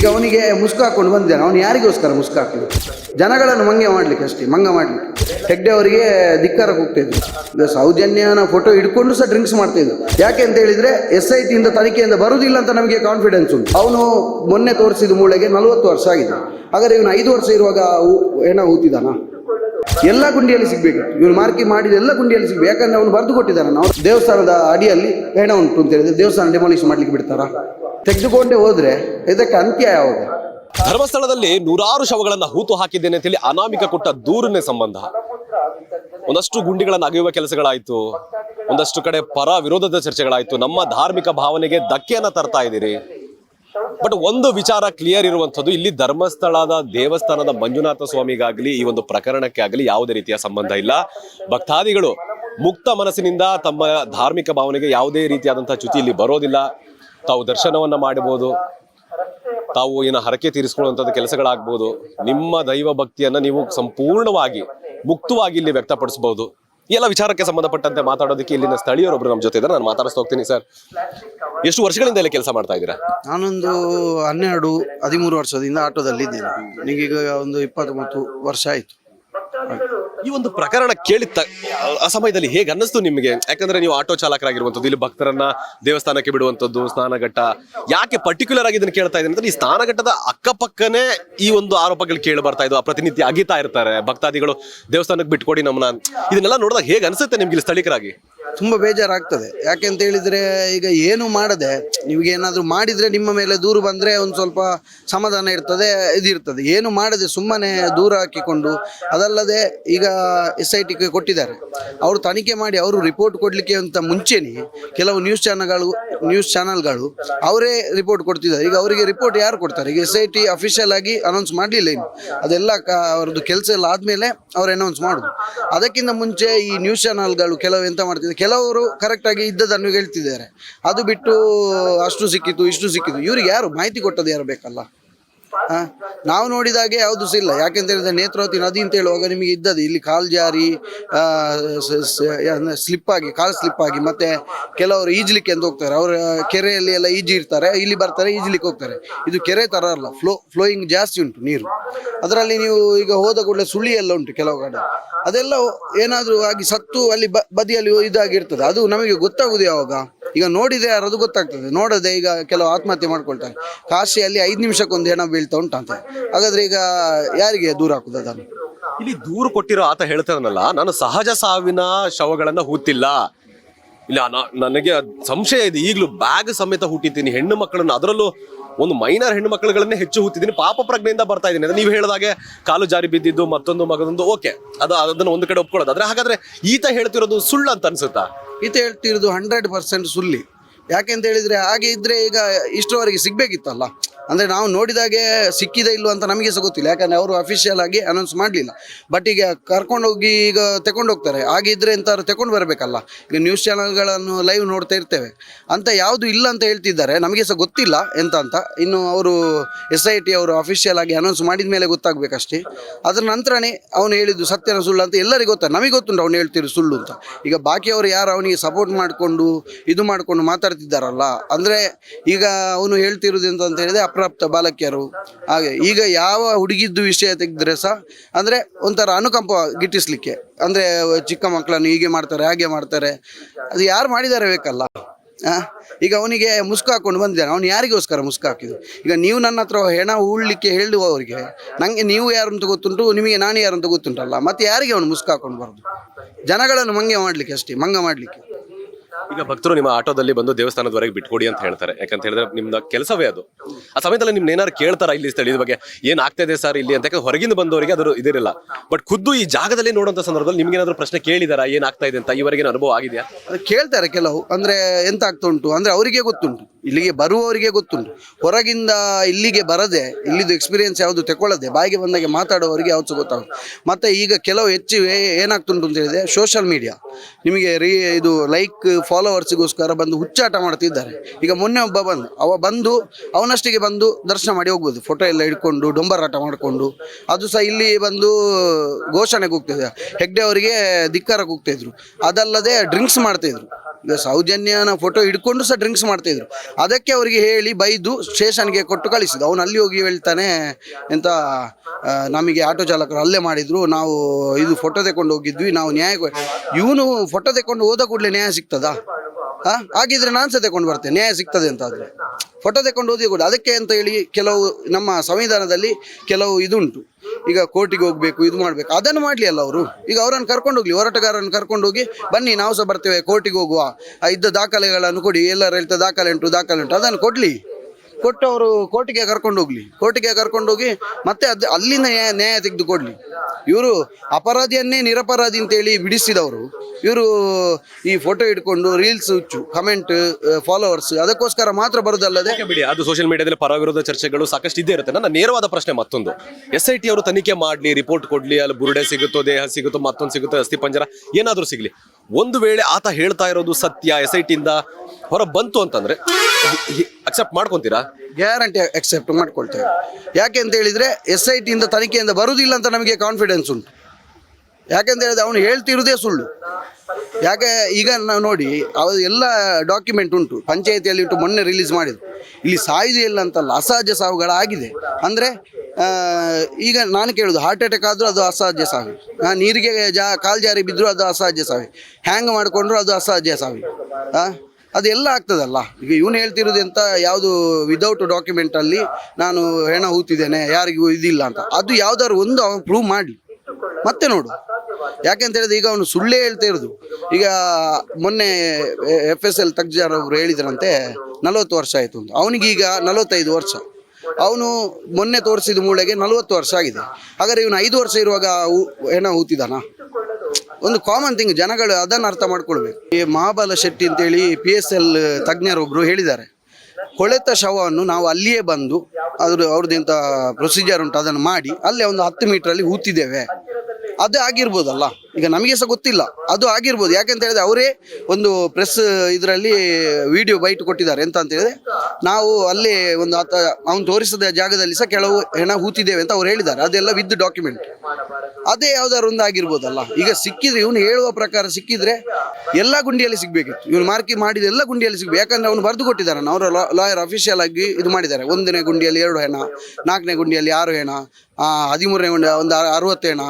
ಈಗ ಅವನಿಗೆ ಮುಸ್ಕು ಹಾಕೊಂಡು ಬಂದಿದ್ದಾನೆ. ಅವನು ಯಾರಿಗೋಸ್ಕರ ಮುಸ್ಕು ಹಾಕಿದ್ರು ಜನಗಳನ್ನು ಮಂಗೆ ಮಾಡ್ಲಿಕ್ಕೆ ಅಷ್ಟೇ, ಮಂಗ ಮಾಡ್ಲಿಕ್ಕೆ. ಹೆಗ್ಡೆ ಅವರಿಗೆ ಧಿಕ್ಕಾರ ಹೋಗ್ತಿದ್ರು ಸೌಜನ್ಯನ ಫೋಟೋ ಹಿಡ್ಕೊಂಡು ಸಹ ಡ್ರಿಂಕ್ಸ್ ಮಾಡ್ತಿದ್ರು ಯಾಕೆ ಅಂತ ಹೇಳಿದ್ರೆ ಎಸ್ ಐ ಟಿಯಿಂದ ತನಿಖೆಯಿಂದ ಬರುವುದಿಲ್ಲ ಅಂತ ನಮಗೆ ಕಾನ್ಫಿಡೆನ್ಸ್ ಉಂಟು. ಅವನು ಮೊನ್ನೆ ತೋರಿಸಿದ ಮೂಳೆಗೆ ನಲವತ್ತು ವರ್ಷ ಆಗಿದೆ. ಹಾಗಾದ್ರೆ ಇವನು ಐದು ವರ್ಷ ಇರುವಾಗ ಏನೋ ಊತಿದಾನ? ಎಲ್ಲ ಗುಂಡಿಯಲ್ಲಿ ಸಿಗ್ಬೇಕು. ಇವನು ಮಾರ್ಕಿ ಮಾಡಿದ ಎಲ್ಲ ಗುಂಡಿಯಲ್ಲಿ ಸಿಗ್ಬೇಕು. ಯಾಕಂದ್ರೆ ಅವನು ಬರೆದು ಕೊಟ್ಟಿದ್ದಾನೆ. ನಾವು ದೇವಸ್ಥಾನದ ಅಡಿಯಲ್ಲಿ ಹೆಣ ಉಂಟು ಅಂತ ಹೇಳಿದ್ರೆ ದೇವಸ್ಥಾನ ಡೆಮಾಲಿಷ್ ಮಾಡ್ಲಿಕ್ಕೆ ಬಿಡ್ತಾರ? ತೆಗೆದುಕೊಂಡೇ ಹೋದ್ರೆ ಇದಕ್ಕೆ ಅಂತ್ಯ ಯಾವುದು? ಧರ್ಮಸ್ಥಳದಲ್ಲಿ ನೂರಾರು ಶವಗಳನ್ನ ಹೂತು ಹಾಕಿದ್ದೇನೆ ಅಂತ ಹೇಳಿ ಅನಾಮಿಕ ಕೊಟ್ಟ ದೂರನೇ ಸಂಬಂಧ. ಒಂದಷ್ಟು ಗುಂಡಿಗಳನ್ನು ಅಗೆಯುವ ಕೆಲಸಗಳಾಯ್ತು. ಒಂದಷ್ಟು ಕಡೆ ಪರ ವಿರೋಧದ ಚರ್ಚೆಗಳಾಯ್ತು. ನಮ್ಮ ಧಾರ್ಮಿಕ ಭಾವನೆಗೆ ಧಕ್ಕೆಯನ್ನ ತರ್ತಾ ಇದ್ದೀರಿ. ಬಟ್ ಒಂದು ವಿಚಾರ ಕ್ಲಿಯರ್ ಇರುವಂತದ್ದು ಇಲ್ಲಿ ಧರ್ಮಸ್ಥಳದ ದೇವಸ್ಥಾನದ ಮಂಜುನಾಥ ಸ್ವಾಮಿಗಾಗಲಿ, ಈ ಒಂದು ಪ್ರಕರಣಕ್ಕೆ ಆಗಲಿ ಯಾವುದೇ ರೀತಿಯ ಸಂಬಂಧ ಇಲ್ಲ. ಭಕ್ತಾದಿಗಳು ಮುಕ್ತ ಮನಸ್ಸಿನಿಂದ ತಮ್ಮ ಧಾರ್ಮಿಕ ಭಾವನೆಗೆ ಯಾವುದೇ ರೀತಿಯಾದಂತಹ ಚ್ಯುತಿ ಇಲ್ಲಿ ಬರೋದಿಲ್ಲ. ತಾವು ದರ್ಶನವನ್ನ ಮಾಡಬಹುದು ತಾವು ಏನು ಹರಕೆ ತೀರಿಸಿಕೊಳ್ಳುವಂಥದ್ದು ಕೆಲಸಗಳಾಗ್ಬೋದು. ನಿಮ್ಮ ದೈವ ಭಕ್ತಿಯನ್ನ ನೀವು ಸಂಪೂರ್ಣವಾಗಿ, ಮುಕ್ತವಾಗಿ ಇಲ್ಲಿ ವ್ಯಕ್ತಪಡಿಸಬಹುದು. ಈ ಎಲ್ಲ ವಿಚಾರಕ್ಕೆ ಸಂಬಂಧಪಟ್ಟಂತೆ ಮಾತಾಡೋದಕ್ಕೆ ಇಲ್ಲಿನ ಸ್ಥಳೀಯರೊಬ್ರು ನಮ್ಮ ಜೊತೆ ಇದ್ದಾರೆ ನಾನು ಮಾತಾಡಿಸ್ತಾ ಹೋಗ್ತೀನಿ ಸರ್. ಎಷ್ಟು ವರ್ಷಗಳಿಂದ ಇಲ್ಲಿ ಕೆಲಸ ಮಾಡ್ತಾ ಇದ್ದೀರಾ? ನಾನೊಂದು ಹನ್ನೆರಡು, ಹದಿಮೂರು ವರ್ಷದಿಂದ ಆಟೋದಲ್ಲಿ ಇದ್ದೇನೆ ನೀಗೀಗ ಒಂದು ಇಪ್ಪತ್ತೊಂಬತ್ತು ವರ್ಷ ಆಯಿತು. ಈ ಒಂದು ಪ್ರಕರಣ ಕೇಳಿದ ಆ ಸಮಯದಲ್ಲಿ ಹೇಗೆ ಅನ್ನಿಸ್ತು ನಿಮಗೆ? ಯಾಕಂದ್ರೆ ನೀವು ಆಟೋ ಚಾಲಕರಾಗಿರುವಂಥದ್ದು, ಇಲ್ಲಿ ಭಕ್ತರನ್ನ ದೇವಸ್ಥಾನಕ್ಕೆ ಬಿಡುವಂಥದ್ದು, ಸ್ನಾನಘಟ್ಟ, ಯಾಕೆ ಪರ್ಟಿಕ್ಯುಲರ್ ಆಗಿ ಇದನ್ನ ಕೇಳ್ತಾ ಇದ್ದೀನಿ? ಅಂದ್ರೆ ಈ ಸ್ನಾನಘಟ್ಟದ ಅಕ್ಕಪಕ್ಕನೇ ಈ ಒಂದು ಆರೋಪಗಳು ಕೇಳಿ ಬರ್ತಾ ಆ ಪ್ರತಿನಿತ್ಯ ಅಗಿತಾ ಇರ್ತಾರೆ. ಭಕ್ತಾದಿಗಳು ದೇವಸ್ಥಾನಕ್ಕೆ ಬಿಟ್ಕೊಡಿ ನಮ್ಮನ್ನ. ಇದನ್ನೆಲ್ಲ ನೋಡಿದಾಗ ಹೇಗೆ ಅನಿಸುತ್ತೆ ನಿಮ್ಗೆ ಇಲ್ಲಿ ಸ್ಥಳೀಕರಾಗಿ? ತುಂಬ ಬೇಜಾರಾಗ್ತದೆ. ಯಾಕೆ ಅಂತ ಹೇಳಿದರೆ ಈಗ ಏನು ಮಾಡದೆ, ನಿಮಗೆ ಏನಾದರೂ ಮಾಡಿದರೆ ನಿಮ್ಮ ಮೇಲೆ ದೂರು ಬಂದರೆ ಒಂದು ಸ್ವಲ್ಪ ಸಮಾಧಾನ ಇರ್ತದೆ ಇದಿರ್ತದೆ ಏನು ಮಾಡದೆ ಸುಮ್ಮನೆ ದೂರ ಹಾಕಿಕೊಂಡು, ಅದಲ್ಲದೆ ಈಗ ಎಸ್ ಐ ಟಿಗೆ ಕೊಟ್ಟಿದ್ದಾರೆ. ಅವರು ತನಿಖೆ ಮಾಡಿ, ಅವರು ರಿಪೋರ್ಟ್ ಕೊಡಲಿಕ್ಕೆ ಅಂತ ಮುಂಚೆನೇ ಕೆಲವು ನ್ಯೂಸ್ ಚಾನಲ್ಗಳು ನ್ಯೂಸ್ ಚಾನಲ್ಗಳು ಅವರೇ ರಿಪೋರ್ಟ್ ಕೊಡ್ತಿದ್ದಾರೆ. ಈಗ ಅವರಿಗೆ ರಿಪೋರ್ಟ್ ಯಾರು ಕೊಡ್ತಾರೆ? ಈಗ ಎಸ್ ಐ ಟಿ ಅಫಿಷಿಯಲ್ ಆಗಿ ಅನೌನ್ಸ್ ಮಾಡಲಿಲ್ಲ ಇನ್ನು. ಅದೆಲ್ಲ ಕ, ಅವ್ರದ್ದು ಕೆಲಸ ಎಲ್ಲ ಆದಮೇಲೆ ಅವ್ರು ಅನೌನ್ಸ್ ಮಾಡೋದು. ಅದಕ್ಕಿಂತ ಮುಂಚೆ ಈ ನ್ಯೂಸ್ ಚಾನಲ್ಗಳು ಕೆಲವು ಎಂತ ಮಾಡ್ತಿದ್ದಾರೆ? ಕೆಲವರು ಕರೆಕ್ಟಾಗಿ ಇದ್ದದನ್ನು ಹೇಳ್ತಿದ್ದಾರೆ. ಅದು ಬಿಟ್ಟು ಅಷ್ಟು ಸಿಕ್ಕಿತು, ಇಷ್ಟು ಸಿಕ್ಕಿತು. ಇವ್ರಿಗೆ ಯಾರು ಮಾಹಿತಿ ಕೊಟ್ಟದ್ದು ಯಾರು ಬೇಕಲ್ಲ? ನಾವು ನೋಡಿದಾಗೆ ಯಾವುದು ಸಹ ಇಲ್ಲ. ಯಾಕೆಂತ ಹೇಳಿದ್ರೆ ನೇತ್ರಾವತಿ ನದಿ ಅಂತ ಹೇಳುವಾಗ ನಿಮಗೆ ಇದ್ದದ್ದು ಇಲ್ಲಿ ಕಾಲ್ ಜಾರಿ ಸ್ಲಿಪ್ ಆಗಿ, ಕಾಲು ಸ್ಲಿಪ್ ಆಗಿ ಮತ್ತೆ ಕೆಲವರು ಈಜ್ಲಿಕ್ಕೆ ಅಂತ ಹೋಗ್ತಾರೆ. ಅವರ ಕೆರೆಯಲ್ಲಿ ಎಲ್ಲ ಈಜಿ ಇರ್ತಾರೆ. ಇಲ್ಲಿ ಬರ್ತಾರೆ, ಈಜ್ಲಿಕ್ಕೆ ಹೋಗ್ತಾರೆ. ಇದು ಕೆರೆ ತರ ಅಲ್ಲ, ಫ್ಲೋ ಫ್ಲೋಯಿಂಗ್ ಜಾಸ್ತಿ ಉಂಟು ನೀರು. ಅದರಲ್ಲಿ ನೀವು ಈಗ ಹೋದ ಕೂಡಲೇ ಸುಳಿ ಎಲ್ಲ ಉಂಟು ಕೆಲವು ಕಡೆ. ಅದೆಲ್ಲ ಏನಾದರೂ ಆಗಿ ಸತ್ತು ಅಲ್ಲಿ ಬದಿಯಲ್ಲಿ ಇದಾಗಿರ್ತದೆ. ಅದು ನಮಗೆ ಗೊತ್ತಾಗುದು ಯಾವಾಗ? ಈಗ ನೋಡಿದ್ರೆ ಯಾರದು ಗೊತ್ತಾಗ್ತದೆ. ನೋಡದೆ ಈಗ ಕೆಲವು ಆತ್ಮಹತ್ಯೆ ಮಾಡ್ಕೊಳ್ತಾರೆ. ಕಾಶಿಯಲ್ಲಿ ಐದು ನಿಮಿಷಕ್ಕೊಂದು ಹೆಣ ಬೀಳ್ತಾ ಉಂಟಂತೆ. ಹಾಗಾದ್ರೆ ಈಗ ಯಾರಿಗೆ ದೂರ ಹಾಕುದ ಅದನ್ನು? ಇಲ್ಲಿ ದೂರು ಕೊಟ್ಟಿರೋ ಆತ ಹೇಳ್ತಾನಲ್ಲ, ನಾನು ಸಹಜ ಸಾವಿನ ಶವಗಳನ್ನ ಹೂತಿಲ್ಲ. ಇಲ್ಲ ನನಗೆ ಸಂಶಯ ಇದೆ. ಈಗಲೂ ಬ್ಯಾಗ್ ಸಮೇತ ಹುಟ್ಟಿದ್ದೀನಿ ಹೆಣ್ಣು ಮಕ್ಕಳನ್ನ ಅದರಲ್ಲೂ ಒಂದು ಮೈನರ್ ಹೆಣ್ಣು ಮಕ್ಕಳುಗಳನ್ನೇ ಹೆಚ್ಚು ಹುಟ್ಟಿದ್ದೀನಿ ಪಾಪ ಪ್ರಜ್ಞೆಯಿಂದ ಬರ್ತಾ ಇದ್ದೀನಿ. ನೀವು ಹೇಳಿದಾಗೆ ಕಾಲು ಜಾರಿ ಬಿದ್ದಿದ್ದು, ಮತ್ತೊಂದು ಮಗದೊಂದು ಓಕೆ. ಅದು, ಅದನ್ನು ಒಂದು ಕಡೆ ಒಪ್ಕೊಳ್ಳೋದು. ಆದ್ರೆ ಹಾಗಾದ್ರೆ ಈತ ಹೇಳ್ತಿರೋದು ಸುಳ್ಳು ಅಂತ ಅನ್ಸುತ್ತಾ? ಈತ ಹೇಳ್ತಿರೋದು ಹಂಡ್ರೆಡ್ ಪರ್ಸೆಂಟ್ ಸುಳ್ಳಿ ಯಾಕೆಂತ ಹೇಳಿದ್ರೆ ಹಾಗೆ ಇದ್ದರೆ ಈಗ ಇಷ್ಟರವರೆಗೆ ಸಿಗಬೇಕಿತ್ತಲ್ಲ? ಅಂದ್ರೆ ನಾವು ನೋಡಿದಾಗೆ ಸಿಕ್ಕಿದೆ ಇಲ್ಲೋ ಅಂತ ನಮಗೆ ಸಹ ಗೊತ್ತಿಲ್ಲ. ಯಾಕಂದ್ರೆ ಅವರು ಅಫಿಷಿಯಲ್ ಆಗಿ ಅನೌನ್ಸ್ ಮಾಡಲಿಲ್ಲ. ಬಟ್ ಈಗ ಕರ್ಕೊಂಡೋಗಿ ಈಗ ತಗೊಂಡು ಹೋಗ್ತಾರೆ. ಹಾಗೆ ಎಂತಾರು ತಗೊಂಡು ಬರಬೇಕಲ್ಲ? ಈಗ ನ್ಯೂಸ್ ಚಾನಲ್ಗಳನ್ನು ಲೈವ್ ನೋಡ್ತಾ ಇರ್ತೇವೆ. ಅಂತ ಯಾವುದು ಇಲ್ಲ ಅಂತ ಹೇಳ್ತಿದ್ದಾರೆ. ನಮಗೆ ಸಹ ಗೊತ್ತಿಲ್ಲ ಎಂತ ಅಂತ. ಇನ್ನು ಅವರು ಎಸ್ ಐ ಟಿ ಅವರು ಅಫಿಷಿಯಲ್ ಆಗಿ ಅನೌನ್ಸ್ ಮಾಡಿದ ಮೇಲೆ ಗೊತ್ತಾಗಬೇಕಷ್ಟೇ. ಅದ್ರ ನಂತರನೇ ಅವನು ಹೇಳಿದ್ದು ಸತ್ಯನ ಸುಳ್ಳು ಅಂತ ಎಲ್ಲರಿಗೂ ಗೊತ್ತಾ ನಮಗೆ ಗೊತ್ತುಂಟು ಅವನು ಹೇಳ್ತಿರೋ ಸುಳ್ಳು ಅಂತ. ಈಗ ಬಾಕಿಯವರು ಯಾರು, ಅವನಿಗೆ ಸಪೋರ್ಟ್ ಮಾಡಿಕೊಂಡು, ಇದು ಮಾಡಿಕೊಂಡು ಮಾತಾಡ್ತಿದ್ದಾರಲ್ಲ. ಅಂದ್ರೆ ಈಗ ಅವನು ಹೇಳ್ತಿರೋದು ಎಂತ ಅಂತ ಹೇಳಿದ್ರೆ ಅಪ್ರಾಪ್ತ ಬಾಲಕಿಯರು. ಹಾಗೆ, ಈಗ ಯಾವ ಹುಡುಗಿದ್ದು ವಿಷಯ ತೆಗೆದ್ರೆ ಸಹ, ಅಂದ್ರೆ ಒಂಥರ ಅನುಕಂಪ ಗಿಟ್ಟಿಸ್ಲಿಕ್ಕೆ. ಅಂದ್ರೆ ಚಿಕ್ಕ ಮಕ್ಕಳನ್ನು ಹೀಗೆ ಮಾಡ್ತಾರೆ, ಹಾಗೆ ಮಾಡ್ತಾರೆ. ಅದು ಯಾರು ಮಾಡಿದ್ದಾರೆ ಬೇಕಲ್ಲ? ಈಗ ಅವನಿಗೆ ಮುಸ್ಕು ಹಾಕೊಂಡು ಬಂದಿದ್ದಾನೆ. ಅವನು ಯಾರಿಗೋಸ್ಕರ ಮುಸ್ಕು ಹಾಕಿದ್ದು? ಈಗ ನೀವು ನನ್ನ ಹತ್ರ ಹೆಣ ಉಳ್ಳಿಕ್ಕೆ ಹೇಳುವ ಅವರಿಗೆ ನನಗೆ ನೀವು ಯಾರು ಅಂತ ಗೊತ್ತುಂಟು, ನಿಮಗೆ ನಾನು ಯಾರು ಅಂತ ಗೊತ್ತುಂಟಲ್ಲ. ಮತ್ತೆ ಯಾರಿಗೆ ಅವನು ಮುಸ್ಕು ಹಾಕೊಂಡು ಬರೋದು? ಜನಗಳನ್ನು ಮಂಗೆ ಮಾಡಲಿಕ್ಕೆ ಅಷ್ಟೇ, ಮಂಗ ಮಾಡಲಿಕ್ಕೆ. ಈಗ ಭಕ್ತರು ನಿಮ್ಮ ಆಟೋದಲ್ಲಿ ಬಂದು ದೇವಸ್ಥಾನದವರೆಗೆ ಬಿಟ್ಕೊಡಿ ಅಂತ ಹೇಳ್ತಾರೆ. ಯಾಕಂತ ಹೇಳಿದ್ರೆ ನಿಮ್ದು ಕೆಲಸವೇ ಅದು. ಆ ಸಮಯದಲ್ಲಿ ನಿಮ್ನ ಏನಾರು ಕೇಳ್ತಾರ ಇಲ್ಲಿ ಸ್ಥಳೀಯ ಬಗ್ಗೆ? ಏನ್ ಆಗ್ತಾ ಸರ್ ಇಲ್ಲಿ ಅಂತ? ಹೊರಗಿಂದ ಬಂದವರಿಗೆ ಅದ್ರ ಇದಿರಲ್ಲ. ಬಟ್ ಖುದ್ದು ಈ ಜಾಗದಲ್ಲಿ ನೋಡುವಂತ ಸಂದರ್ಭದಲ್ಲಿ ನಿಮ್ಗೆ ಏನಾದ್ರು ಪ್ರಶ್ನೆ ಕೇಳಿದಾರ? ಏನ್ ಆಗ್ತಾ ಇದೆ ಅಂತ? ಈವರೆಗೆ ಅನುಭವ ಆಗಿದೆಯಾ? ಅದು ಕೇಳ್ತಾರೆ ಕೆಲವು. ಅಂದ್ರೆ ಎಂತ ಆಗ್ತಾ ಉಂಟು? ಅಂದರೆ ಅವರಿಗೆ ಗೊತ್ತುಂಟು. ಇಲ್ಲಿಗೆ ಬರುವವರಿಗೆ ಗೊತ್ತುಂಟು. ಹೊರಗಿಂದ ಇಲ್ಲಿಗೆ ಬರದೆ ಇಲ್ಲಿದು ಎಕ್ಸ್ಪೀರಿಯನ್ಸ್ ಯಾವುದು ತಗೊಳ್ಳದೆ ಬಾಯಿಗೆ ಬಂದಾಗ ಮಾತಾಡೋವರಿಗೆ ಯಾವ್ದು ಗೊತ್ತಾಗುತ್ತೆ ಮತ್ತು ಈಗ ಕೆಲವು ಹೆಚ್ಚು ಏನಾಗ್ತುಂಟು ಅಂತ ಹೇಳಿದ್ರೆ ಸೋಷಿಯಲ್ ಮೀಡಿಯಾ ನಿಮಗೆ ರೀ ಇದು ಲೈಕ್ ಫಾಲೋ ಫಾಲೋವರ್ಸಿಗೋಸ್ಕರ ಬಂದು ಹುಚ್ಚಾಟ ಮಾಡ್ತಿದ್ದಾರೆ. ಈಗ ಮೊನ್ನೆ ಒಬ್ಬ ಬಂದು, ಅವ ಬಂದು, ಅವನಷ್ಟಿಗೆ ಬಂದು ದರ್ಶನ ಮಾಡಿ ಹೋಗ್ಬೋದು. ಫೋಟೋ ಎಲ್ಲ ಹಿಡ್ಕೊಂಡು, ಡೊಂಬರಾಟ ಮಾಡಿಕೊಂಡು. ಅದು ಸಹ ಇಲ್ಲಿ ಬಂದು ಘೋಷಣೆಗೆ ಹೋಗ್ತಿದ್ದೆ. ಹೆಗ್ಡೆ ಅವರಿಗೆ ಧಿಕ್ಕಾರಕ್ಕೆ ಹೋಗ್ತಾಯಿದ್ರು ಅದಲ್ಲದೆ ಡ್ರಿಂಕ್ಸ್ ಮಾಡ್ತಾಯಿದ್ರು ಈಗ ಸೌಜನ್ಯನ ಫೋಟೋ ಹಿಡ್ಕೊಂಡು ಸಹ ಡ್ರಿಂಕ್ಸ್ ಮಾಡ್ತಾಯಿದ್ರು ಅದಕ್ಕೆ ಅವರಿಗೆ ಹೇಳಿ ಬೈದು ಸ್ಟೇಷನ್ಗೆ ಕೊಟ್ಟು ಕಳಿಸಿದ್ದು. ಅವನು ಅಲ್ಲಿ ಹೋಗಿ ಹೇಳ್ತಾನೆ, ಎಂತ ನಮಗೆ ಆಟೋ ಚಾಲಕರು ಅಲ್ಲೇ ಮಾಡಿದ್ರು. ನಾವು ಇದು ಫೋಟೋ ತೆಕೊಂಡು ಹೋಗಿದ್ವಿ. ನಾವು ನ್ಯಾಯ ಇವನು ಫೋಟೋ ತೆಕೊಂಡು ಹೋದ ಕೂಡಲೇ ನ್ಯಾಯ ಸಿಗ್ತದಾ? ಹಾಗಿದ್ರೆ ನಾನು ಸಹ ತಗೊಂಡು ಬರ್ತೇನೆ. ನ್ಯಾಯ ಸಿಗ್ತದೆ ಅಂತ ಆದರೆ ಫೋಟೋ ತೆಕೊಂಡು ಓದಿ ಕೂಡ. ಅದಕ್ಕೆ ಅಂತ ಹೇಳಿ ಕೆಲವು ನಮ್ಮ ಸಂವಿಧಾನದಲ್ಲಿ ಕೆಲವು ಇದುಂಟು. ಈಗ ಕೋರ್ಟಿಗೆ ಹೋಗ್ಬೇಕು, ಇದು ಮಾಡಬೇಕು, ಅದನ್ನು ಮಾಡಲಿ ಅಲ್ಲ ಅವರು. ಈಗ ಅವರನ್ನು ಕರ್ಕೊಂಡು ಹೋಗ್ಲಿ, ಹೋರಾಟಗಾರರನ್ನು ಕರ್ಕೊಂಡು ಹೋಗಿ, ಬನ್ನಿ ನಾವು ಸಹ ಬರ್ತೇವೆ, ಕೋರ್ಟಿಗೆ ಹೋಗುವ. ಇದ್ದ ದಾಖಲೆಗಳನ್ನು ಕೊಡಿ, ಎಲ್ಲರ ಹೇಳ್ತಾ ದಾಖಲೆ ಉಂಟು ದಾಖಲೆ ಉಂಟು, ಅದನ್ನು ಕೊಡಲಿ. ಕೊಟ್ಟು ಅವರು ಕೋರ್ಟಿಗೆ ಕರ್ಕೊಂಡು ಹೋಗ್ಲಿ. ಕೋರ್ಟಿಗೆ ಕರ್ಕೊಂಡು ಹೋಗಿ ಮತ್ತೆ ಅದು ಅಲ್ಲಿಂದ ನ್ಯಾಯ ನ್ಯಾಯ ತೆಗೆದುಕೊಡ್ಲಿ. ಇವರು ಅಪರಾಧಿಯನ್ನೇ ನಿರಪರಾಧಿ ಅಂತೇಳಿ ಬಿಡಿಸಿದವರು ಇವರು ಈ ಫೋಟೋ ಇಟ್ಕೊಂಡು ರೀಲ್ಸ್ ಹುಚ್ಚು, ಕಮೆಂಟ್ ಫಾಲೋವರ್ಸ್ ಅದಕ್ಕೋಸ್ಕರ ಮಾತ್ರ ಬರೋದಲ್ಲದೆ ಬಿಡಿ? ಅದು ಸೋಷಿಯಲ್ ಮೀಡಿಯಾದಲ್ಲಿ ಪರ ವಿರೋಧ ಚರ್ಚೆಗಳು ಸಾಕಷ್ಟು ಇದ್ದೇ ಇರುತ್ತೆ. ನನ್ನ ನೇರವಾದ ಪ್ರಶ್ನೆ ಮತ್ತೊಂದು. ಎಸ್ ಐ ಟಿ ಅವರು ತನಿಖೆ ಮಾಡಲಿ, ರಿಪೋರ್ಟ್ ಕೊಡ್ಲಿ, ಅಲ್ಲಿ ಬುರುಡೆ ಸಿಗುತ್ತೋ, ದೇಹ ಸಿಗುತ್ತೋ, ಮತ್ತೊಂದು ಸಿಗುತ್ತೋ, ಅಸ್ಥಿ ಪಂಜರ ಏನಾದರೂ ಸಿಗಲಿ. ಒಂದು ವೇಳೆ ಆತ ಹೇಳ್ತಾ ಇರೋದು ಸತ್ಯ, ಎಸ್ ಐ ಟಿಯಿಂದ ಹೊರ ಬಂತು ಅಂತಂದ್ರೆ ಅಕ್ಸೆಪ್ಟ್ ಮಾಡ್ಕೊಂತೀರಾ? ಗ್ಯಾರಂಟಿ ಅಕ್ಸೆಪ್ಟ್ ಮಾಡ್ಕೊಳ್ತೇವೆ. ಯಾಕೆ ಅಂತ ಹೇಳಿದ್ರೆ ಎಸ್ ಐ ಟಿಯಿಂದ ತನಿಖೆಯಿಂದ ಬರುವುದಿಲ್ಲ ಅಂತ ನಮಗೆ ಕಾನ್ಫಿಡೆನ್ಸ್ ಉಂಟು. ಯಾಕೆಂತ ಹೇಳಿದ್ರೆ, ಅವನು ಹೇಳ್ತಿರೋದೇ ಸುಳ್ಳು. ಯಾಕೆ, ಈಗ ನಾವು ನೋಡಿ ಅವ ಎಲ್ಲ ಡಾಕ್ಯುಮೆಂಟ್ ಉಂಟು, ಪಂಚಾಯತಿಯಲ್ಲಿ ಉಂಟು ಮೊನ್ನೆ ರಿಲೀಸ್ ಮಾಡಿದ್ರು ಇಲ್ಲಿ ಸಾಯುವುದು ಇಲ್ಲ ಅಂತಲ್ಲ, ಅಸಹಜ ಸಾವುಗಳಾಗಿದೆ. ಅಂದರೆ ಈಗ ನಾನು ಕೇಳೋದು ಹಾರ್ಟ್ ಅಟ್ಯಾಕ್ ಆದರೂ ಅದು ಅಸಹಜ ಸಾವು. ನಾನು ನೀರಿಗೆ ಜಾ, ಕಾಲು ಜಾರಿ ಬಿದ್ದರೂ ಅದು ಅಸಹಜ ಸಾವಿ. ಹ್ಯಾಂಗ್ ಮಾಡಿಕೊಂಡ್ರು ಅದು ಅಸಹಜ ಸಾವಿ. ಆ? ಅದೆಲ್ಲ ಆಗ್ತದಲ್ಲ. ಈಗ ಇವನು ಹೇಳ್ತಿರೋದು ಎಂತ ಯಾವುದು ವಿದೌಟ್ ಡಾಕ್ಯುಮೆಂಟಲ್ಲಿ ನಾನು ಹೆಣ ಹೂತಿದ್ದೇನೆ, ಯಾರಿಗೂ ಇದಿಲ್ಲ ಅಂತ. ಅದು ಯಾವ್ದಾದ್ರು ಒಂದು ಅವನು ಪ್ರೂವ್ ಮಾಡಲಿ. ಮತ್ತೆ ನೋಡು. ಯಾಕೆಂತ ಹೇಳಿದ್ರೆ ಈಗ ಅವನು ಸುಳ್ಳೇ ಹೇಳ್ತಾ ಇರೋದು. ಈಗ ಮೊನ್ನೆ ಎಫ್ ಎಸ್ ಎಲ್ ತಗ್ಜಾರ್ ಅವರು ಹೇಳಿದ್ರಂತೆ, ನಲವತ್ತು ವರ್ಷ ಆಯಿತು ಅಂತ. ಅವನಿಗೀಗ ನಲವತ್ತೈದು ವರ್ಷ. ಅವನು ಮೊನ್ನೆ ತೋರಿಸಿದ ಮೂಳೆಗೆ ನಲವತ್ತು ವರ್ಷ ಆಗಿದೆ. ಹಾಗಾದ್ರೆ ಇವನು ಐದು ವರ್ಷ ಇರುವಾಗ ಹೆಣ ಹೂತಿದಾನ ಒಂದು ಕಾಮನ್ ಥಿಂಗ್ ಜನಗಳು ಅದನ್ನು ಅರ್ಥ ಮಾಡ್ಕೊಳ್ಬೇಕು. ಈ ಮಹಾಬಲ ಶೆಟ್ಟಿ ಅಂತೇಳಿ ಪಿ ಎಸ್ ಎಲ್ ತಜ್ಞರೊಬ್ಬರು ಹೇಳಿದ್ದಾರೆ. ಕೊಳೆತ ಶವವನ್ನು ನಾವು ಅಲ್ಲಿಯೇ ಬಂದು ಅದ್ರ ಅವ್ರದ್ದಿಂತ ಪ್ರೊಸೀಜರ್ ಉಂಟು, ಅದನ್ನು ಮಾಡಿ, ಅಲ್ಲೇ ಒಂದು ಹತ್ತು ಮೀಟ್ರಲ್ಲಿ ಹೂತಿದ್ದೇವೆ ಅದು ಆಗಿರ್ಬೋದಲ್ಲ. ಈಗ ನಮಗೆ ಸಹ ಗೊತ್ತಿಲ್ಲ. ಅದು ಆಗಿರ್ಬೋದು. ಯಾಕೆಂತ ಹೇಳಿದ್ರೆ ಅವರೇ ಒಂದು ಪ್ರೆಸ್ ಇದರಲ್ಲಿ ವಿಡಿಯೋ ಬೈಟ್ ಕೊಟ್ಟಿದ್ದಾರೆ ಎಂತ ಅಂತ ಹೇಳಿದ್ರೆ ನಾವು ಅಲ್ಲಿ ಒಂದು ಆತ, ಅವನು ತೋರಿಸಿದ ಜಾಗದಲ್ಲಿ ಸಹ ಕೆಲವು ಹೆಣ ಹೂತಿದ್ದೇವೆ ಅಂತ ಅವ್ರು ಹೇಳಿದ್ದಾರೆ. ಅದೆಲ್ಲ ವಿತ್ ಡಾಕ್ಯುಮೆಂಟ್ ಅದೇ ಯಾವ್ದಾದ್ರು ಒಂದು ಆಗಿರ್ಬೋದಲ್ಲ. ಈಗ ಸಿಕ್ಕಿದ್ರೆ ಇವನು ಹೇಳುವ ಪ್ರಕಾರ ಸಿಕ್ಕಿದ್ರೆ ಎಲ್ಲ ಗುಂಡಿಯಲ್ಲಿ ಸಿಗ್ಬೇಕಿತ್ತು. ಇವನು ಮಾರ್ಕಿ ಮಾಡಿದ ಎಲ್ಲ ಗುಂಡಿಯಲ್ಲಿ ಸಿಗ್ಬೇಕು. ಯಾಕಂದ್ರೆ ಅವನು ಬರೆದು ಕೊಟ್ಟಿದ್ದಾನೆ. ಅವರ ಲಾಯರ್ ಅಫಿಷಿಯಲ್ ಆಗಿ ಇದು ಮಾಡಿದ್ದಾರೆ. ಒಂದನೇ ಗುಂಡಿಯಲ್ಲಿ ಎರಡು ಹೆಣ, ನಾಲ್ಕನೇ ಗುಂಡಿಯಲ್ಲಿ ಆರು ಹೆಣ ಹದಿಮೂರನೇ ಗುಂಡಿ, ಒಂದು ಅರ- ಅರವತ್ತು ಹೆಣ,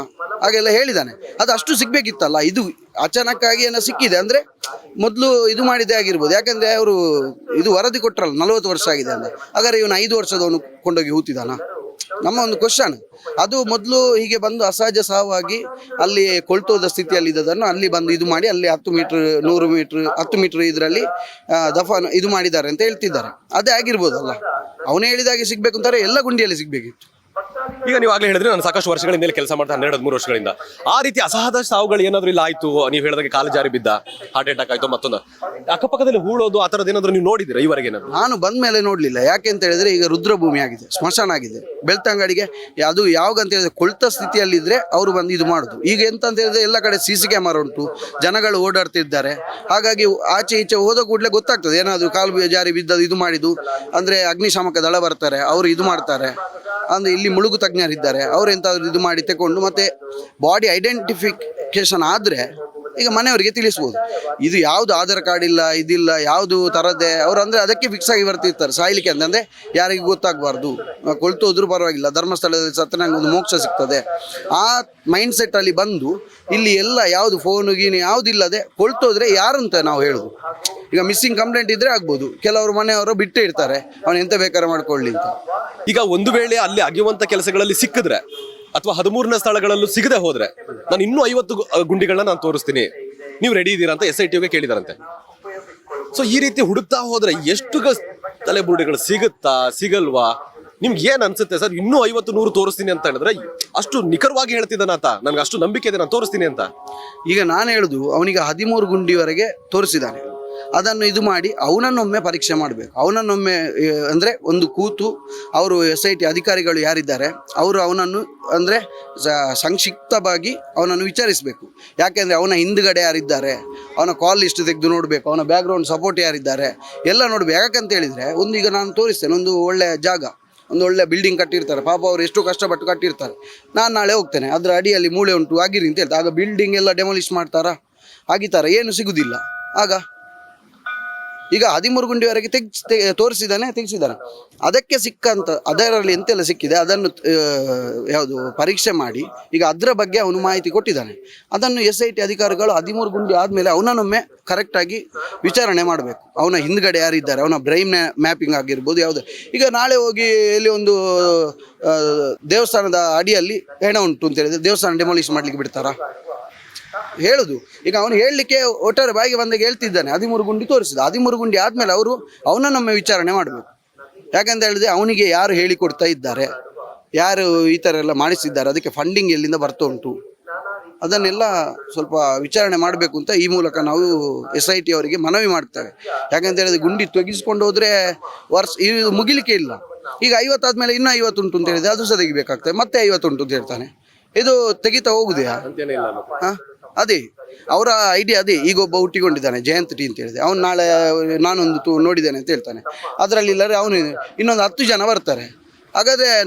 ಹಾಗೆಲ್ಲ ಹೇಳಿದ್ದಾನೆ. ಅದು ಅಷ್ಟು ಸಿಗ್ಬೇಕಿತ್ತಲ್ಲ. ಇದು ಅಚಾನಕ್ಕಾಗಿ ಏನೋ ಸಿಕ್ಕಿದೆ ಅಂದ್ರೆ ಮೊದಲು ಇದು ಮಾಡಿದ್ದೇ ಆಗಿರ್ಬೋದು. ಯಾಕಂದ್ರೆ ಅವರು ಇದು ವರದಿ ಕೊಟ್ಟರಲ್ಲ ನಲವತ್ತು ವರ್ಷ ಆಗಿದೆ ಅಂತ. ಹಾಗಾದ್ರೆ ಇವನು ಐದು ವರ್ಷದವನು ಕೊಂಡೋಗಿ ಹೂತಿದಾನ ನಮ್ಮ ಒಂದು ಕ್ವಶನ್ ಅದು ಮೊದಲು ಹೀಗೆ ಬಂದು ಅಸಹಜ ಸಾವಾಗಿ ಅಲ್ಲಿ ಕೊಳ್ತೋದ ಸ್ಥಿತಿಯಲ್ಲಿ ಇದ್ದದನ್ನು ಅಲ್ಲಿ ಬಂದು ಇದು ಮಾಡಿ ಅಲ್ಲಿ ಹತ್ತು ಮೀಟ್ರ್ ನೂರು ಮೀಟ್ರ್ ಹತ್ತು ಮೀಟ್ರ್ ಇದರಲ್ಲಿ ದಫಾನ್ ಇದು ಮಾಡಿದ್ದಾರೆ ಅಂತ ಹೇಳ್ತಿದ್ದಾರೆ. ಅದೇ ಆಗಿರ್ಬೋದಲ್ಲ. ಅವನೇ ಹೇಳಿದಾಗೆ ಸಿಗ್ಬೇಕು ಅಂತಾರೆ, ಎಲ್ಲ ಗುಂಡಿಯಲ್ಲಿ ಸಿಗ್ಬೇಕಿತ್ತು. ಈಗ ನೀವು ಆಗ್ಲೇ ಹೇಳಿದ್ರೆ ನಾನು ಸಾಕಷ್ಟು ವರ್ಷಗಳ ಮೇಲೆ ಕೆಲಸ ಮಾಡ್ತಾ ಹನ್ನೆರಡು, ಹದಿಮೂರು ವರ್ಷಗಳಿಂದ. ಆ ರೀತಿ ಅಸಹಜ ಸಾವುಗಳು ಏನಾದ್ರೂ ಇಲ್ಲ ಆಯ್ತು? ನೀವು ಹೇಳಿದಾಗ ಕಾಲು ಜಾರಿ ಬಿದ್ದ ಹಾರ್ಟ್ ಅಟ್ಯಾಕ್ ಆಯ್ತು, ಮತ್ತೊಂದು. ಅಕ್ಕಪಕ್ಕದಲ್ಲಿ ಹೂಳೋದು, ಆ ಥರದ್ದು ಏನಾದ್ರೂ ನೀವು ನೋಡಿದ್ದೀರಾ ಈವರೆಗೆ ನಾನು ಬಂದ ಮೇಲೆ ನೋಡಲಿಲ್ಲ. ಯಾಕೆ ಅಂತ ಹೇಳಿದ್ರೆ ಈಗ ರುದ್ರಭೂಮಿ ಆಗಿದೆ, ಸ್ಮಶಾನ ಆಗಿದೆ. ಬೆಳ್ತಂಗಡಿಗೆ ಅದು ಯಾವಾಗ ಅಂತ ಹೇಳಿದ್ರೆ ಕೊಳ್ತ ಸ್ಥಿತಿಯಲ್ಲಿದ್ದರೆ ಅವರು ಬಂದು ಇದು ಮಾಡೋದು. ಈಗ ಎಂತ ಅಂತ ಹೇಳಿದ್ರೆ ಎಲ್ಲ ಕಡೆ ಸಿ ಸಿ ಕ್ಯಾಮರಾ ಉಂಟು, ಜನಗಳು ಓಡಾಡ್ತಿದ್ದಾರೆ. ಹಾಗಾಗಿ ಆಚೆ ಈಚೆ ಹೋದ ಕೂಡಲೇ ಗೊತ್ತಾಗ್ತದೆ, ಏನಾದರೂ ಕಾಲು ಜಾರಿ ಬಿದ್ದದ್ದು ಇದು ಮಾಡಿದ್ದು. ಅಂದರೆ ಅಗ್ನಿಶಾಮಕ ದಳ ಬರ್ತಾರೆ, ಅವರು ಇದು ಮಾಡ್ತಾರೆ. ಅಂದರೆ ಇಲ್ಲಿ ಮುಳುಗು ತಜ್ಞರಿದ್ದಾರೆ. ಅವ್ರು ಎಂತಾದ್ರು ಇದು ಮಾಡಿ ತಗೊಂಡು ಮತ್ತೆ ಬಾಡಿ ಐಡೆಂಟಿಫಿಕೇಶನ್ ಆದರೆ ಈಗ ಮನೆಯವರಿಗೆ ತಿಳಿಸ್ಬೋದು. ಇದು ಯಾವುದು ಆಧಾರ್ ಕಾರ್ಡ್ ಇಲ್ಲ, ಇದಿಲ್ಲ, ಯಾವುದು ತರದೆ ಅವರು ಅಂದರೆ ಅದಕ್ಕೆ ಫಿಕ್ಸ್ ಆಗಿ ಬರ್ತಿರ್ತಾರೆ. ಸಾಯ್ಲಿಕ್ಕೆ ಅಂತಂದರೆ ಯಾರಿಗೂ ಗೊತ್ತಾಗಬಾರ್ದು. ಕೊಳ್ತೋದ್ರೂ ಪರವಾಗಿಲ್ಲ. ಧರ್ಮಸ್ಥಳದಲ್ಲಿ ಸತ್ತ ನಂಗೆ ಒಂದು ಮೋಕ್ಷ ಸಿಗ್ತದೆ. ಆ ಮೈಂಡ್ ಸೆಟ್ಟಲ್ಲಿ ಬಂದು ಇಲ್ಲಿ ಎಲ್ಲ ಯಾವುದು ಫೋನು ಗೀನು ಯಾವುದಿಲ್ಲದೆ ಕೊಳ್ತೋದ್ರೆ ಯಾರು ಅಂತ ನಾವು ಹೇಳೋದು. ಈಗ ಮಿಸ್ಸಿಂಗ್ ಕಂಪ್ಲೇಂಟ್ ಇದ್ರೆ ಆಗ್ಬೋದು. ಕೆಲವರು ಮನೆಯವರು ಬಿಟ್ಟೇ ಇರ್ತಾರೆ. ಅವನು ಎಂತ ಬೇಕಾದ್ರೆ ಮಾಡ್ಕೊಳ್ಳಿ ಅಂತ. ಈಗ ಒಂದು ವೇಳೆ ಅಲ್ಲಿ ಅಗೆಯುವಂತ ಕೆಲಸಗಳಲ್ಲಿ ಸಿಕ್ಕಿದ್ರೆ ಅಥವಾ ಹದಿಮೂರನೇ ಸ್ಥಳಗಳಲ್ಲೂ ಸಿಗದೆ ಹೋದ್ರೆ ನಾನು ಇನ್ನೂ ಐವತ್ತು ಗುಂಡಿಗಳನ್ನ ನಾನು ತೋರಿಸ್ತೀನಿ. ನೀವು ರೆಡಿ ಇದ್ದೀರಾ ಅಂತ ಎಸ್ ಐ ಟಿಗೆ ಕೇಳಿದಾರಂತೆ. ಸೊ ಈ ರೀತಿ ಹುಡುಕ್ತಾ ಹೋದ್ರೆ ಎಷ್ಟು ತಲೆ ತಲೆಬುರುಡೆಗಳು ಸಿಗುತ್ತಾ, ಸಿಗಲ್ವಾ? ನಿಮ್ಗೆ ಏನ್ ಅನ್ಸುತ್ತೆ ಸರ್? ಇನ್ನೂ ಐವತ್ತು ನೂರು ತೋರಿಸ್ತೀನಿ ಅಂತ ಹೇಳಿದ್ರೆ ಅಷ್ಟು ನಿಖರವಾಗಿ ಹೇಳ್ತಿದ್ದಾನಾತ ನನ್ಗೆ ಅಷ್ಟು ನಂಬಿಕೆ ಇದೆ, ನಾನು ತೋರಿಸ್ತೀನಿ ಅಂತ. ಈಗ ನಾನು ಹೇಳುದು, ಅವನಿಗೆ ಹದಿಮೂರು ಗುಂಡಿವರೆಗೆ ತೋರಿಸಿದ್ದಾನೆ. ಅದನ್ನು ಇದು ಮಾಡಿ ಅವನನ್ನೊಮ್ಮೆ ಪರೀಕ್ಷೆ ಮಾಡಬೇಕು. ಅವನನ್ನೊಮ್ಮೆ ಅಂದರೆ ಒಂದು ಕೂತು ಅವರು ಎಸ್ ಐ ಟಿ ಅಧಿಕಾರಿಗಳು ಯಾರಿದ್ದಾರೆ, ಅವರು ಅವನನ್ನು, ಅಂದರೆ ಸಂಕ್ಷಿಪ್ತವಾಗಿ ಅವನನ್ನು ವಿಚಾರಿಸಬೇಕು. ಯಾಕೆಂದರೆ ಅವನ ಹಿಂದುಗಡೆ ಯಾರಿದ್ದಾರೆ, ಅವನ ಕಾಲ್ ಲಿಸ್ಟ್ ತೆಗೆದು ನೋಡಬೇಕು, ಅವನ ಬ್ಯಾಕ್ಗ್ರೌಂಡ್ ಸಪೋರ್ಟ್ ಯಾರಿದ್ದಾರೆ, ಎಲ್ಲ ನೋಡಬೇಕು. ಯಾಕಂತ ಹೇಳಿದರೆ, ಒಂದು ಈಗ ನಾನು ತೋರಿಸ್ತೇನೆ, ಒಂದು ಒಳ್ಳೆಯ ಜಾಗ, ಒಂದು ಒಳ್ಳೆ ಬಿಲ್ಡಿಂಗ್ ಕಟ್ಟಿರ್ತಾರೆ. ಪಾಪ ಅವರು ಎಷ್ಟು ಕಷ್ಟಪಟ್ಟು ಕಟ್ಟಿರ್ತಾರೆ. ನಾನು ನಾಳೆ ಹೋಗ್ತೇನೆ, ಅದರ ಅಡಿಯಲ್ಲಿ ಮೂಳೆ ಉಂಟು, ಆಗಿರಿ ಅಂತ ಹೇಳ್ತಾರೆ. ಆಗ ಬಿಲ್ಡಿಂಗ್ ಎಲ್ಲ ಡೆಮಾಲಿಷ್ ಮಾಡ್ತಾರಾ? ಆಗಿತಾರ ಏನು ಸಿಗುವುದಿಲ್ಲ ಆಗ ಈಗ ಹದಿಮೂರು ಗುಂಡಿವರೆಗೆ ತೆಗ್ ತೋರಿಸಿದ್ದಾನೆ ತೆಗೆಸಿದ್ದಾನೆ ಅದಕ್ಕೆ ಸಿಕ್ಕಂತ, ಅದರಲ್ಲಿ ಎಂತೆಲ್ಲ ಸಿಕ್ಕಿದೆ, ಅದನ್ನು ಯಾವುದು, ಪರೀಕ್ಷೆ ಮಾಡಿ, ಈಗ ಅದರ ಬಗ್ಗೆ ಅವನು ಮಾಹಿತಿ ಕೊಟ್ಟಿದ್ದಾನೆ. ಅದನ್ನು ಎಸ್ ಐ ಟಿ ಅಧಿಕಾರಿಗಳು ಹದಿಮೂರು ಗುಂಡಿ ಆದಮೇಲೆ ಅವನನ್ನೊಮ್ಮೆ ಕರೆಕ್ಟಾಗಿ ವಿಚಾರಣೆ ಮಾಡಬೇಕು. ಅವನ ಹಿಂದ್ಗಡೆ ಯಾರಿದ್ದಾರೆ, ಅವನ ಬ್ರೈನ್ ಮ್ಯಾಪಿಂಗ್ ಆಗಿರ್ಬೋದು, ಯಾವುದು. ಈಗ ನಾಳೆ ಹೋಗಿ ಇಲ್ಲಿ ಒಂದು ದೇವಸ್ಥಾನದ ಅಡಿಯಲ್ಲಿ ಹೆಣ ಉಂಟು ಅಂತ ಹೇಳಿದ್ರೆ, ದೇವಸ್ಥಾನ ಡೆಮಾಲಿಷ್ ಮಾಡ್ಲಿಕ್ಕೆ ಬಿಡ್ತಾರಾ? ಹೇಳುದು. ಈಗ ಅವನು ಹೇಳಲಿಕ್ಕೆ ಒಟ್ಟಾರೆ ಬಾಯಿಗೆ ಬಂದಾಗ ಹೇಳ್ತಿದ್ದಾನೆ. ಹದಿಮೂರು ಗುಂಡಿ ತೋರಿಸಿದ. ಹದಿಮೂರು ಗುಂಡಿ ಆದ್ಮೇಲೆ ಅವರು ಅವನನ್ನೊಮ್ಮೆ ವಿಚಾರಣೆ ಮಾಡಬೇಕು. ಯಾಕಂತ ಹೇಳಿದ್ರೆ ಅವನಿಗೆ ಯಾರು ಹೇಳಿಕೊಡ್ತಾ ಇದ್ದಾರೆ? ಯಾರು ಈ ಥರ ಎಲ್ಲ ಮಾಡಿಸಿದ್ದಾರೆ? ಅದಕ್ಕೆ ಫಂಡಿಂಗ್ ಎಲ್ಲಿಂದ ಬರ್ತಾ ಉಂಟು? ಅದನ್ನೆಲ್ಲ ಸ್ವಲ್ಪ ವಿಚಾರಣೆ ಮಾಡಬೇಕು ಅಂತ ಈ ಮೂಲಕ ನಾವು ಎಸ್ ಐ ಟಿ ಅವರಿಗೆ ಮನವಿ ಮಾಡ್ತೇವೆ. ಯಾಕಂತ ಹೇಳಿದ್ರೆ ಗುಂಡಿ ತೆಗೆಸ್ಕೊಂಡು ಹೋದ್ರೆ ವರ್ಷ ಇದು ಮುಗಿಲಿಕ್ಕೆ ಇಲ್ಲ. ಈಗ ಐವತ್ತಾದ್ಮೇಲೆ ಇನ್ನೂ ಐವತ್ತು ಉಂಟು ಅಂತ ಹೇಳಿದ್ರೆ ಅದು ಸಹ ತೆಗಿಬೇಕಾಗ್ತದೆ. ಮತ್ತೆ ಐವತ್ತು ಉಂಟು ಅಂತ ಹೇಳ್ತಾನೆ. ಇದು ತೆಗಿತಾ ಹೋಗುದೆಯಾ? ಹಾ? ಅದೇ, ಅವರ ಐಡಿಯಾ ಅದೇ, ಈಗ ಒಬ್ಬ ಹುಟ್ಟಿಕೊಂಡಿದ್ದಾನೆ, ಜಯಂತ್ ಟಿ ಅಂತ ಹೇಳಿದೆ. ಅವ್ನು ನಾಳೆ, ನಾನೊಂದು ತು ನೋಡಿದ್ದೇನೆ ಅಂತ ಹೇಳ್ತಾನೆ. ಅದರಲ್ಲಿ ಇಲ್ಲರೆ ಅವನು ಇನ್ನೊಂದು ಹತ್ತು ಜನ ಬರ್ತಾರೆ. ಹಾಗಾದ್ರೆ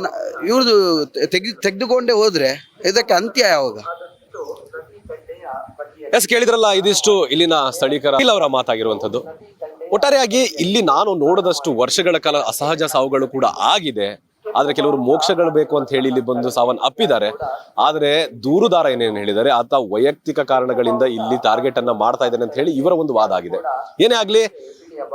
ಇವ್ರದ್ದು ತೆಗ್, ತೆಗೆದುಕೊಂಡೇ ಹೋದರೆ, ಇದಕ್ಕೆ ಅಂತ್ಯ ಯಾವಾಗ? ಎಸ್, ಕೇಳಿದ್ರಲ್ಲ, ಇದಿಷ್ಟು ಇಲ್ಲಿನ ಸ್ಥಳೀಕರ ಅವರ ಮಾತಾಗಿರುವಂಥದ್ದು. ಒಟ್ಟಾರೆಯಾಗಿ, ಇಲ್ಲಿ ನಾನು ನೋಡದಷ್ಟು ವರ್ಷಗಳ ಕಾಲ ಅಸಹಜ ಸಾವುಗಳು ಕೂಡ ಆಗಿದೆ. ಆದ್ರೆ ಕೆಲವರು ಮೋಕ್ಷಗಳು ಬೇಕು ಅಂತ ಹೇಳಿ ಇಲ್ಲಿ ಬಂದು ಸಾವನ್ನ ಅಪ್ಪಿದ್ದಾರೆ. ಆದ್ರೆ ದೂರುದಾರ ಏನೇನು ಹೇಳಿದ್ದಾರೆ? ಆತ ವೈಯಕ್ತಿಕ ಕಾರಣಗಳಿಂದ ಇಲ್ಲಿ ಟಾರ್ಗೆಟ್ ಅನ್ನ ಮಾಡ್ತಾ ಇದ್ದಾನೆ ಅಂತ ಹೇಳಿ ಇವರ ಒಂದು ವಾದ ಆಗಿದೆ. ಏನೇ ಆಗ್ಲಿ,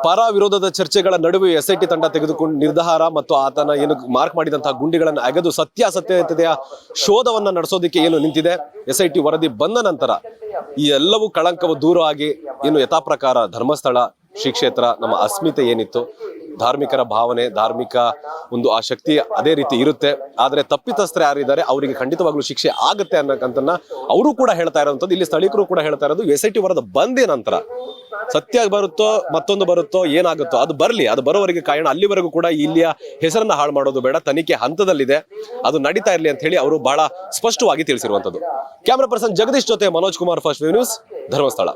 ಪರ ವಿರೋಧದ ಚರ್ಚೆಗಳ ನಡುವೆ ಎಸ್ ಐ ತಂಡ ತೆಗೆದುಕೊಂಡು ನಿರ್ಧಾರ ಮತ್ತು ಆತನ ಏನು ಮಾರ್ಕ್ ಮಾಡಿದಂತಹ ಗುಂಡಿಗಳನ್ನು ಅಗೆದು ಸತ್ಯಾಸತ್ಯತೆಯ ಶೋಧವನ್ನ ನಡೆಸೋದಿಕ್ಕೆ ಏನು ನಿಂತಿದೆ? ಎಸ್ ಐ ವರದಿ ಬಂದ ನಂತರ ಈ ಎಲ್ಲವೂ ಕಳಂಕವು ದೂರ ಆಗಿ ಇನ್ನು ಯಥಾ ಪ್ರಕಾರ ಧರ್ಮಸ್ಥಳ ಶ್ರೀ ಕ್ಷೇತ್ರ ನಮ್ಮ ಅಸ್ಮಿತೆ ಏನಿತ್ತು? ಧಾರ್ಮಿಕರ ಭಾವನೆ, ಧಾರ್ಮಿಕ ಒಂದು ಆ ಶಕ್ತಿ ಅದೇ ರೀತಿ ಇರುತ್ತೆ. ಆದರೆ ತಪ್ಪಿತಸ್ಥರು ಯಾರಿದ್ದಾರೆ, ಅವರಿಗೆ ಖಂಡಿತವಾಗ್ಲೂ ಶಿಕ್ಷೆ ಆಗುತ್ತೆ ಅನ್ನೋಕ್ಕಂತನ್ನ ಅವರು ಕೂಡ ಹೇಳ್ತಾ ಇರೋಂಥದ್ದು ಇಲ್ಲಿ ಸ್ಥಳೀಕರು ಕೂಡ ಹೇಳ್ತಾ ಇರೋದು, ಎಸ್ ಐ ಟಿ ವರದ ಬಂದೇ ನಂತರ ಸತ್ಯ ಬರುತ್ತೋ, ಮತ್ತೊಂದು ಬರುತ್ತೋ, ಏನಾಗುತ್ತೋ, ಅದು ಬರಲಿ, ಅದು ಬರೋವರೆಗೆ ಕಾರಣ ಅಲ್ಲಿವರೆಗೂ ಕೂಡ ಇಲ್ಲಿಯ ಹೆಸರನ್ನ ಹಾಳು ಮಾಡೋದು ಬೇಡ, ತನಿಖೆ ಹಂತದಲ್ಲಿದೆ. ಅದು ನಡೀತಾ ಇರಲಿ ಅಂತ ಹೇಳಿ ಅವರು ಬಹಳ ಸ್ಪಷ್ಟವಾಗಿ ತಿಳಿಸಿರುವಂತದ್ದು ಕ್ಯಾಮರಾ ಪರ್ಸನ್ ಜಗದೀಶ್ ಜೊತೆ ಮನೋಜ್ ಕುಮಾರ್ ಫಸ್ಟ್ ನ್ಯೂಸ್ ಧರ್ಮಸ್ಥಳ.